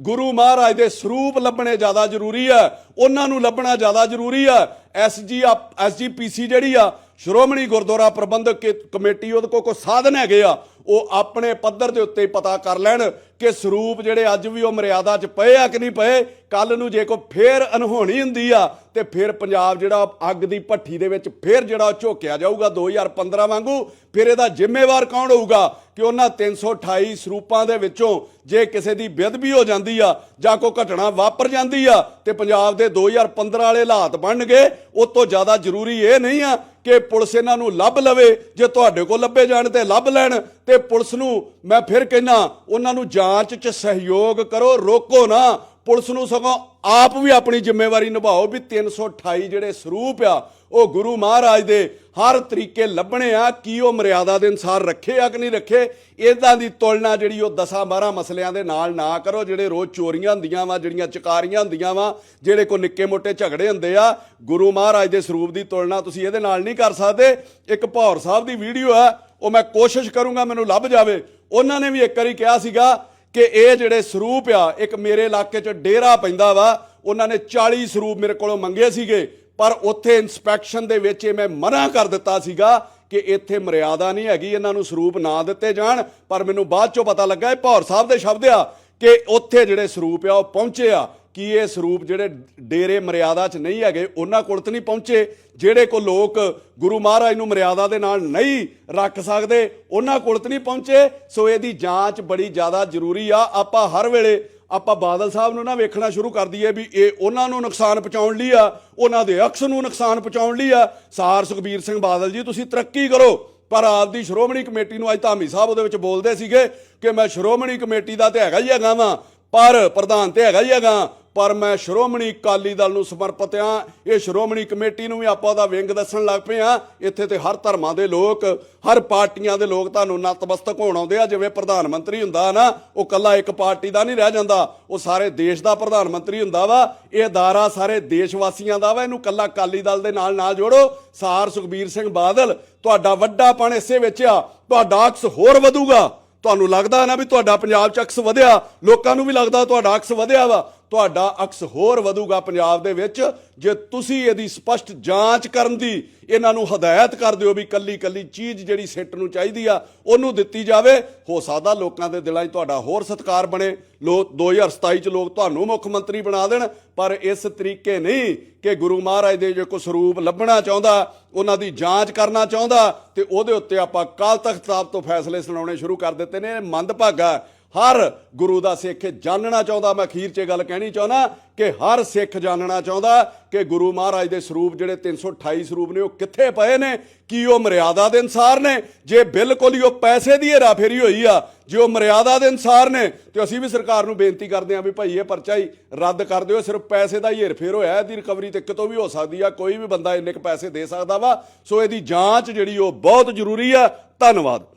ਗੁਰੂ ਮਹਾਰਾਜ ਦੇ ਸਰੂਪ ਲੱਭਣੇ ਜ਼ਿਆਦਾ ਜ਼ਰੂਰੀ ਆ। ਉਹਨਾਂ ਨੂੰ ਲੱਭਣਾ ਜ਼ਿਆਦਾ ਜ਼ਰੂਰੀ ਆ। ਐਸਜੀ ਐਸਜੀਪੀਸੀ ਜਿਹੜੀ ਆ, ਸ਼੍ਰੋਮਣੀ ਗੁਰਦੁਆਰਾ ਪ੍ਰਬੰਧਕ ਕੇ- ਕਮੇਟੀ ਉਹਦੇ ਕੋਲ ਕੋਈ ਸਾਧਨ ਹੈਗੇ ਆ, ਉਹ ਆਪਣੇ ਪੱਧਰ ਦੇ ਉੱਤੇ ਪਤਾ ਕਰ ਲੈਣ। ਕਿ ਸਰੂਪ ਜਿਹੜੇ ਅੱਜ ਵੀ ਉਹ ਮਰਿਆਦਾ 'ਚ ਪਏ ਆ ਕਿ ਨਹੀਂ ਪਏ ਕੱਲ ਨੂੰ ਜੇ ਕੋਈ ਫੇਰ ਅਨਹੋਣੀ ਹੁੰਦੀ ਆ, ਤੇ ਫਿਰ ਪੰਜਾਬ ਜਿਹੜਾ ਅੱਗ ਦੀ ਭੱਠੀ ਦੇ ਵਿੱਚ ਫੇਰ ਜਿਹੜਾ ਉਹ ਝੋਕਿਆ ਜਾਊਗਾ 2015 ਵਾਂਗੂ। ਫਿਰ ਇਹਦਾ ਜ਼ਿੰਮੇਵਾਰ ਕੌਣ ਹੋਊਗਾ ਕਿ ਉਹਨਾਂ 328 ਸਰੂਪਾਂ ਦੇ ਵਿੱਚੋਂ ਜੇ ਕਿਸੇ ਦੀ ਬੇਅਦਬੀ ਹੋ ਜਾਂਦੀ ਆ ਜਾਂ ਕੋਈ ਘਟਨਾ ਵਾਪਰ ਜਾਂਦੀ ਆ, ਤੇ ਪੰਜਾਬ ਦੇ 2015 ਵਾਲੇ ਹਾਲਾਤ ਬਣਨਗੇ, ਉਹ ਤੋਂ ਜ਼ਿਆਦਾ ਜ਼ਰੂਰੀ ਇਹ ਨਹੀਂ ਆ ਕਿ ਪੁਲਿਸ ਇਹਨਾਂ ਨੂੰ ਲੱਭ ਲਵੇ, ਜੇ ਤੁਹਾਡੇ ਕੋਲ ਲੱਭੇ ਜਾਣ ਤੇ ਲੱਭ ਲੈਣ, ਤੇ ਪੁਲਿਸ ਨੂੰ ਮੈਂ ਫਿਰ ਕਹਿਣਾ ਉਹਨਾਂ ਨੂੰ ਜਾਂਚ 'ਚ ਸਹਿਯੋਗ ਕਰੋ, ਰੋਕੋ ਨਾ। ਪੁਲਿਸ ਨੂੰ ਸਗੋਂ ਆਪ ਵੀ ਆਪਣੀ ਜ਼ਿੰਮੇਵਾਰੀ ਨਿਭਾਓ ਵੀ 328 ਜਿਹੜੇ ਸਰੂਪ ਆ ਉਹ ਗੁਰੂ ਮਹਾਰਾਜ ਦੇ ਹਰ ਤਰੀਕੇ ਲੱਭਣੇ ਆ, ਕੀ ਉਹ ਮਰਿਆਦਾ ਦੇ ਅਨਸਾਰ ਰੱਖੇ ਆ ਕਿ ਨਹੀਂ ਰੱਖੇ ਇਦਾਂ ਦੀ ਤੁਲਨਾ ਜਿਹੜੀ ਉਹ 10 12 ਮਸਲਿਆਂ ਦੇ ਨਾਲ ਨਾ ਕਰੋ, ਜਿਹੜੇ ਰੋਜ਼ ਚੋਰੀਆਂ ਹੁੰਦੀਆਂ ਵਾ, ਜਿਹੜੀਆਂ ਚਕਾਰੀਆਂ ਹੁੰਦੀਆਂ ਵਾ, ਜਿਹੜੇ ਕੋ ਨਿੱਕੇ ਮੋਟੇ ਝਗੜੇ ਹੁੰਦੇ ਆ, ਗੁਰੂ ਮਹਾਰਾਜ ਦੇ ਸਰੂਪ ਦੀ ਤੁਲਨਾ ਤੁਸੀਂ ਇਹਦੇ ਨਾਲ ਨਹੀਂ ਕਰ ਸਕਦੇ। ਇੱਕ ਭੌਰ ਸਾਹਿਬ ਦੀ ਵੀਡੀਓ ਆ, ਉਹ ਮੈਂ ਕੋਸ਼ਿਸ਼ ਕਰੂੰਗਾ ਮੈਨੂੰ ਲੱਭ ਜਾਵੇ। ਉਹਨਾਂ ਨੇ ਵੀ ਇੱਕ ਵਾਰੀ ਕਿਹਾ ਸੀਗਾ ਕਿ ਇਹ ਜਿਹੜੇ ਸਰੂਪ ਆ, ਇੱਕ ਮੇਰੇ ਇਲਾਕੇ 'ਚ ਡੇਰਾ ਪੈਂਦਾ ਵਾ, ਉਹਨਾਂ ਨੇ 40 ਸਰੂਪ ਮੇਰੇ ਕੋਲੋਂ ਮੰਗੇ ਸੀਗੇ। ਪਰ ਉੱਥੇ ਇਨਸਪੈਕਸ਼ਨ ਦੇ ਵਿੱਚ ਇਹ ਮੈਂ ਮਨਾ ਕਰ ਦਿੱਤਾ ਸੀਗਾ ਕਿ ਇੱਥੇ ਮਰਿਆਦਾ ਨਹੀਂ ਹੈਗੀ, ਇਹਨਾਂ ਨੂੰ ਸਰੂਪ ਨਾ ਦਿੱਤੇ ਜਾਣ। ਪਰ ਮੈਨੂੰ ਬਾਅਦ ਚੋਂ ਪਤਾ ਲੱਗਾ, ਇਹ ਭੌਰ ਸਾਹਿਬ ਦੇ ਸ਼ਬਦ ਆ ਕਿ ਉੱਥੇ ਜਿਹੜੇ ਸਰੂਪ ਆ, ਉਹ ਪਹੁੰਚੇ ਆ। ਕੀ ਇਹ ਸਰੂਪ ਜਿਹੜੇ ਡੇਰੇ ਮਰਿਆਦਾ 'ਚ ਨਹੀਂ ਹੈਗੇ, ਉਹਨਾਂ ਕੋਲ ਤਾਂ ਨਹੀਂ ਪਹੁੰਚੇ। ਜਿਹੜੇ ਕੋ ਲੋਕ ਗੁਰੂ ਮਹਾਰਾਜ ਨੂੰ ਮਰਿਆਦਾ ਦੇ ਨਾਲ ਨਹੀਂ ਰੱਖ ਸਕਦੇ, ਉਹਨਾਂ ਕੋਲ ਤਾਂ ਨਹੀਂ ਪਹੁੰਚੇ। ਸੋ ਇਹਦੀ ਜਾਂਚ ਬੜੀ ਜ਼ਿਆਦਾ ਜ਼ਰੂਰੀ ਆ। ਆਪਾਂ ਹਰ ਵੇਲੇ ਆਪਾਂ ਬਾਦਲ ਸਾਹਿਬ ਨੂੰ ਨਾ ਵੇਖਣਾ ਸ਼ੁਰੂ ਕਰ ਦਈਏ ਵੀ ਇਹ ਉਹਨਾਂ ਨੂੰ ਨੁਕਸਾਨ ਪਹੁੰਚਾਉਣ ਲਈ ਆ, ਉਹਨਾਂ ਦੇ ਅਕਸ ਨੂੰ ਨੁਕਸਾਨ ਪਹੁੰਚਾਉਣ ਲਈ ਆ। ਸਾਰ ਸੁਖਬੀਰ ਸਿੰਘ ਬਾਦਲ ਜੀ, ਤੁਸੀਂ ਤਰੱਕੀ ਕਰੋ। ਪਰ ਆਪਦੀ ਸ਼੍ਰੋਮਣੀ ਕਮੇਟੀ ਨੂੰ ਅੱਜ ਧਾਮੀ ਸਾਹਿਬ ਉਹਦੇ ਵਿੱਚ ਬੋਲਦੇ ਸੀਗੇ ਕਿ ਮੈਂ ਸ਼੍ਰੋਮਣੀ ਕਮੇਟੀ ਦਾ ਤੇ ਹੈਗਾ ਹੀ ਹੈਗਾ ਵਾਂ, ਪਰ ਪ੍ਰਧਾਨ ਤੇ ਹੈਗਾ ਹੀ ਹੈਗਾ। ਪਰ ਮੈਂ ਸ਼੍ਰੋਮਣੀ ਅਕਾਲੀ ਦਲ ਨੂੰ ਸਮਰਪਿਤ ਆ ਇਹ ਸ਼੍ਰੋਮਣੀ ਕਮੇਟੀ ਨੂੰ ਵੀ ਆਪਾਂ ਦਾ ਵਿੰਗ ਦੱਸਣ ਲੱਗ ਪਏ ਆ ਇੱਥੇ ਤੇ ਹਰ ਧਰਮਾਂ ਦੇ ਲੋਕ, ਹਰ ਪਾਰਟੀਆਂ ਦੇ ਲੋਕ ਤੁਹਾਨੂੰ ਨਤਮਸਤਕ ਹੋਣ ਆਉਂਦੇ ਆ। ਜਿਵੇਂ ਪ੍ਰਧਾਨ ਮੰਤਰੀ ਹੁੰਦਾ ਨਾ, ਉਹ ਕੱਲਾ ਇੱਕ ਪਾਰਟੀ ਦਾ ਨਹੀਂ ਰਹਿ ਜਾਂਦਾ। ਉਹ ਸਾਰੇ ਦੇਸ਼ ਦਾ ਪ੍ਰਧਾਨ ਮੰਤਰੀ ਹੁੰਦਾ ਵਾ। ਇਹ ਅਦਾਰਾ ਸਾਰੇ ਦੇਸ਼ ਵਾਸੀਆਂ ਦਾ ਵਾ। ਇਹਨੂੰ ਕੱਲਾ ਅਕਾਲੀ ਦਲ ਦੇ ਨਾਲ ਨਾਲ ਜੋੜੋ। ਸਾਰ ਸੁਖਬੀਰ ਸਿੰਘ ਬਾਦਲ, ਤੁਹਾਡਾ ਵੱਡਾਪਣ ਇਸੇ ਵਿੱਚ ਆ। ਤੁਹਾਡਾ ਅਕਸ ਹੋਰ ਵਧੂਗਾ। ਤੁਹਾਨੂੰ ਲੱਗਦਾ ਨਾ ਵੀ ਤੁਹਾਡਾ ਪੰਜਾਬ 'ਚ ਅਕਸ ਵਧਿਆ। ਲੋਕਾਂ ਨੂੰ ਵੀ ਲੱਗਦਾ ਤੁਹਾਡਾ ਅਕਸ ਵਧਿਆ ਵਾ। ਤੁਹਾਡਾ ਅਕਸ ਹੋਰ ਵਧੂਗਾ ਪੰਜਾਬ ਦੇ ਵਿੱਚ। ਜੇ ਤੁਸੀਂ ਇਹਦੀ ਸਪਸ਼ਟ ਜਾਂਚ ਕਰਨ ਦੀ ਇਹਨਾਂ ਨੂੰ ਹਦਾਇਤ ਕਰ ਦਿਓ ਵੀ ਕੱਲੀ ਕੱਲੀ ਚੀਜ਼ ਜਿਹੜੀ ਸਿੱਟ ਨੂੰ ਚਾਹੀਦੀ ਆ, ਉਹਨੂੰ ਦਿੱਤੀ ਜਾਵੇ, ਹੋ ਸਕਦਾ ਲੋਕਾਂ ਦੇ ਦਿਲਾਂ 'ਚ ਤੁਹਾਡਾ ਹੋਰ ਸਤਿਕਾਰ ਬਣੇ। ਲੋਕ 2027 'ਚ ਲੋਕ ਤੁਹਾਨੂੰ ਮੁੱਖ ਮੰਤਰੀ ਬਣਾ ਦੇਣ, ਪਰ ਇਸ ਤਰੀਕੇ ਨਹੀਂ ਕਿ ਗੁਰੂ ਮਹਾਰਾਜ ਦੇ ਜੇ ਕੋਈ ਸਰੂਪ ਲੱਭਣਾ ਚਾਹੁੰਦਾ, ਉਹਨਾਂ ਦੀ ਜਾਂਚ ਕਰਨਾ ਚਾਹੁੰਦਾ, ਤੇ ਉਹਦੇ ਉੱਤੇ ਆਪਾਂ ਕਾਲ ਤਖਤ ਸਾਹਿਬ ਤੋਂ ਫੈਸਲੇ ਸੁਣਾਉਣੇ ਸ਼ੁਰੂ ਕਰ ਦਿੱਤੇ ਨੇ। ਇਹ ਮੰਦਭਾਗਾ ਹਰ ਗੁਰੂ ਦਾ ਸਿੱਖ ਜਾਣਨਾ ਚਾਹੁੰਦਾ। ਮੈਂ ਅਖੀਰ 'ਚ ਇਹ ਗੱਲ ਕਹਿਣੀ ਚਾਹੁੰਦਾ ਕਿ ਹਰ ਸਿੱਖ ਜਾਣਨਾ ਚਾਹੁੰਦਾ ਕਿ ਗੁਰੂ ਮਹਾਰਾਜ ਦੇ ਸਰੂਪ ਜਿਹੜੇ 328 ਸਰੂਪ ਨੇ, ਉਹ ਕਿੱਥੇ ਪਏ ਨੇ? ਕੀ ਉਹ ਮਰਿਆਦਾ ਦੇ ਅਨਸਾਰ ਨੇ? ਜੇ ਬਿਲਕੁਲ ਹੀ ਉਹ ਪੈਸੇ ਦੀ ਹੇਰਾਫੇਰੀ ਹੋਈ ਆ, ਜੇ ਉਹ ਮਰਿਆਦਾ ਦੇ ਅਨਸਾਰ ਨੇ, ਤੇ ਅਸੀਂ ਵੀ ਸਰਕਾਰ ਨੂੰ ਬੇਨਤੀ ਕਰਦੇ ਹਾਂ ਵੀ ਭਾਈ ਇਹ ਪਰਚਾ ਹੀ ਰੱਦ ਕਰ ਦਿਓ। ਸਿਰਫ ਪੈਸੇ ਦਾ ਹੀ ਹੇਰਫੇਰ ਹੋਇਆ, ਇਹਦੀ ਰਿਕਵਰੀ ਤੇ ਕਿਤੋਂ ਵੀ ਹੋ ਸਕਦੀ ਆ, ਕੋਈ ਵੀ ਬੰਦਾ ਇੰਨੇ ਕ ਪੈਸੇ ਦੇ ਸਕਦਾ ਵਾ। ਸੋ ਇਹਦੀ ਜਾਂਚ ਜਿਹੜੀ ਉਹ ਬਹੁਤ ਜ਼ਰੂਰੀ ਆ। ਧੰਨਵਾਦ।